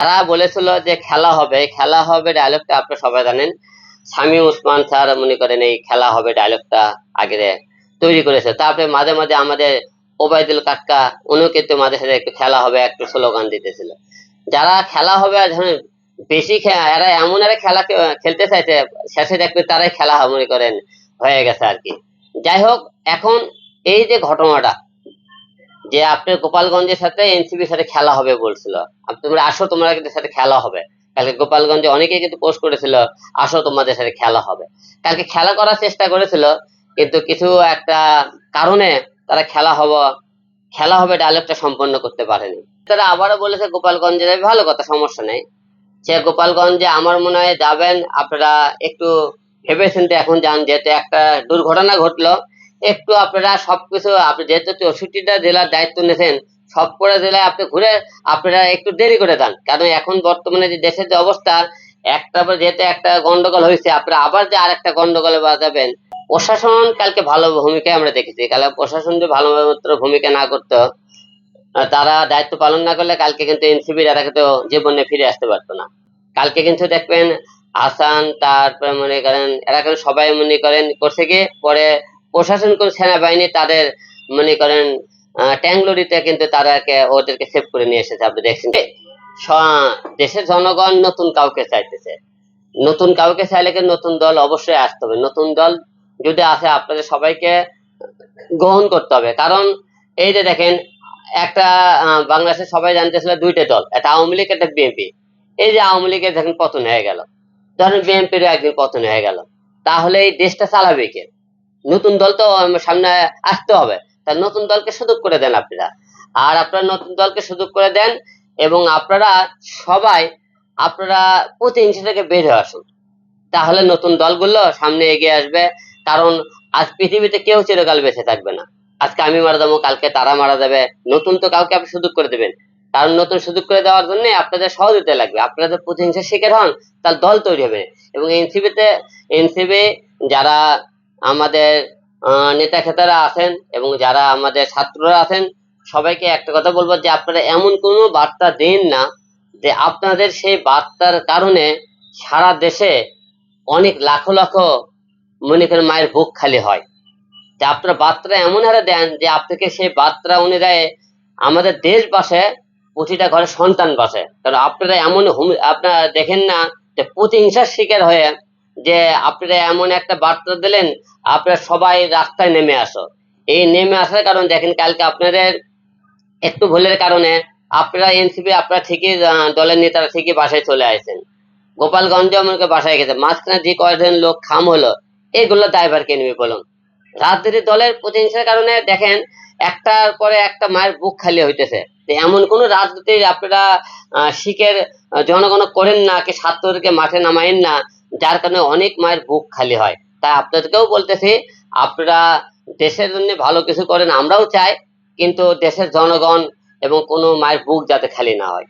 তারা বলেছিল যে খেলা হবে খেলা হবে ডায়লগটা আপনারা সবাই জানেন। স্বামী উসমান স্যার মনে করেন এই খেলা হবে ডায়লগটা আগে তৈরি করেছে। তারপরে মাঝে মাঝে আমাদের ওবায়দুল কাক্কা উনিও কিন্তু মাঝে সাথে একটু খেলা হবে একটু স্লোগান দিতেছিল। যারা খেলা হবে বেশি এরা এমন এরা খেলা খেলতে চাইছে, শেষে দেখবে তারাই খেলা মনে করেন হয়ে গেছে আর কি। যাই হোক, এখন এই যে ঘটনাটা যে আপনার গোপালগঞ্জের সাথে এনসিবির সাথে খেলা হবে বলছিল। তোমরা আসো, তোমরা কিন্তু সাথে খেলা হবে। কালকে গোপালগঞ্জে অনেকে কিন্তু পোস্ট করেছিল, আসো, তোমাদের সাথে খেলা হবে। কালকে খেলা করার চেষ্টা করেছিল, কিন্তু কিছু একটা কারণে তারা খেলা হব, খেলা হবে ডায়লগটা সম্পন্ন করতে পারেনি। তারা আবারও বলেছে, গোপালগঞ্জে যাবে। ভালো কথা, সমস্যা নেই। সে গোপালগঞ্জে আমার মনে হয় যাবেন, আপনারা একটু ভেবে চিন্তে এখন যান, যেহেতু একটা দুর্ঘটনা ঘটলো। একটু আপনারা সবকিছু আপনি যেহেতু চৌষট্টিটা জেলার দায়িত্ব নিয়েছেন সবকটা জেলায় আপনি ঘুরে আপনারা একটু দেরি করে দেন। কারণ এখন বর্তমানে যে দেশের যে অবস্থা, একটা যেহেতু একটা গন্ডগোল হয়েছে, আপনারা আবার যে আরেকটা গন্ডগোলে বাজাবেন প্রশাসন কালকে ভালো ভূমিকা আমরা দেখেছি। কালকে প্রশাসন যে ভালো ভূমিকা না করতো, তারা দায়িত্ব পালন না করলে কালকে কিন্তু এনসিবির এরা কিন্তু জীবনে ফিরে আসতে পারতো না। কালকে কিন্তু দেখবেন হাসান তারপরে মনে করেন, এরা কিন্তু সবাই মনে করেন করছে কি, পরে প্রশাসন কোন সেনাবাহিনী তাদের মনে করেন ট্যাংলোরিতে কিন্তু তারাকে ওদেরকে সেভ করে নিয়ে এসেছে। আপনি দেখছেন? দেশের জনগণ নতুন কাউকে চাইতেছে। নতুন কাউকে চাইলে কিন্তু নতুন দল অবশ্যই আসতে হবে। নতুন দল যদি আসে, আপনাদের সবাইকে গ্রহণ করতে হবে। কারণ, এই যে দেখেন, একটা বাংলাদেশে সবাই জানতেছিল দুইটা দল। একটা আওয়ামী লীগ, একটা বিএনপি। এই যে আওয়ামী লীগের দেখেন পতন হয়ে গেল, ধরেন বিএনপির একদিন পতন হয়ে গেল। তাহলে এই দেশটা চালাবে কে? নতুন দল তো সামনে আসতে হবে। তা নতুন দলকে সুযোগ করে দেন আপনারা। আর আপনারা নতুন দলকে সুযোগ করে দেন এবং আপনারা সবাই আপনারা প্রতিহিংসা থেকে বের হয়ে আসুন। তাহলে নতুন দলগুলো সামনে এগিয়ে আসবে। কারণ আজ পৃথিবীতে কেউ চিরকাল বেঁচে থাকবে না। আজকে আমি মারা যাব, কালকে তারা মারা যাবে। নতুন তো কাউকে আপনি সুযোগ করে দেবেন। কারণ নতুন সুযোগ করে দেওয়ার জন্য আপনাদের সহযোগিতা লাগবে। আপনারা যদি প্রতিহিংসার শিকার হন, তাহলে দল তৈরি হবে। এবং এনসিবিতে এনসিবি যারা আমাদের নেতা খেতারা আছেন এবং যারা আমাদের ছাত্ররা আছেন, সবাইকে একটা কথা বলব যে আপনারা এমন কোনো বার্তা দিন না যে আপনাদের সেই বার্তার কারণে সারা দেশে অনেক লাখো লাখো মনে করেন মায়ের বুক খালি হয়। যে আপনার বার্তা এমন হারে দেন যে আপনাকে সেই বার্তা অনুযায়ী আমাদের দেশ বাসে, প্রতিটা ঘরে সন্তান বাসে। কারণ আপনারা এমন আপনারা দেখেন না যে প্রতিহিংসার শিকার হয়ে যে আপনারা এমন একটা বার্তা দিলেন, আপনারা সবাই রাস্তায় নেমে আসো। এই নেমে আসার কারণ দেখেন, কালকে আপনাদের একটু ভুলের কারণে আপনারা এনসিপি, আপনারা ঠিকই দলের নেতারা ঠিকই বাসায় চলে আসেন। গোপালগঞ্জে আমাকে বাসায় গেছে। মাঝখানে যে কয়েকজন লোক খাম হলো, এগুলো দায়ভার কে নেবে বলুন? রাজনীতি দলের প্রতিহিংসার কারণে দেখেন, একটার পরে একটা মায়ের বুক খালি হইতেছে। এমন কোন রাজনীতি আপনারা শিখের জনগণ করেন না, কি ছাত্রদেরকে মাঠে নামাইন না যার কারণে অনেক মায়ের বুক খালি হয়। তাই আপনাদেরকেও বলতেছি, আপনারা দেশের জন্য ভালো কিছু করেন, আমরাও চাই, কিন্তু দেশের জনগণ এবং কোনো মায়ের বুক যাতে খালি না হয়।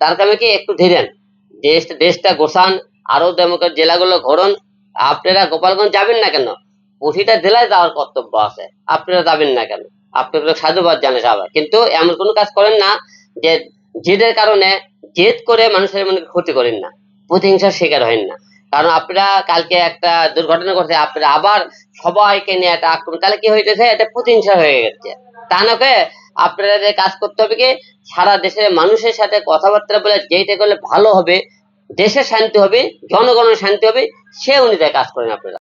তার কারণে কি একটু ধীরেন, দেশ, দেশটা গোসান আরও ডেমোক্রেট জেলাগুলো ঘোরন আপনারা গোপালগঞ্জ যাবেন না কেন? প্রতিটা জেলায় যাওয়ার কর্তব্য আছে। আপনারা যাবেন না কেন? আপনাদের সাধুবাদ জানে সবাই। কিন্তু এমন কোনো কাজ করেন না যে, জেদের কারণে জেদ করে মানুষের মনে ক্ষতি করেন না। প্রতিহিংসার শিকার হবেন না। কারণ আপনারা কালকে একটা দুর্ঘটনা করছে আপনারা আবার সবাইকে নিয়ে একটা আক্রমণ তাহলে কি হইতেছে? এটা প্রতিহিংসা হয়ে গেছে। তা নাকি আপনারা যে কাজ করতে হবে কি? সারা দেশের মানুষের সাথে কথাবার্তা বলে যেইটা করলে ভালো হবে দেশের শান্তি হবে, জনগণের শান্তি হবে, সে অনুযায়ী কাজ করেন আপনারা।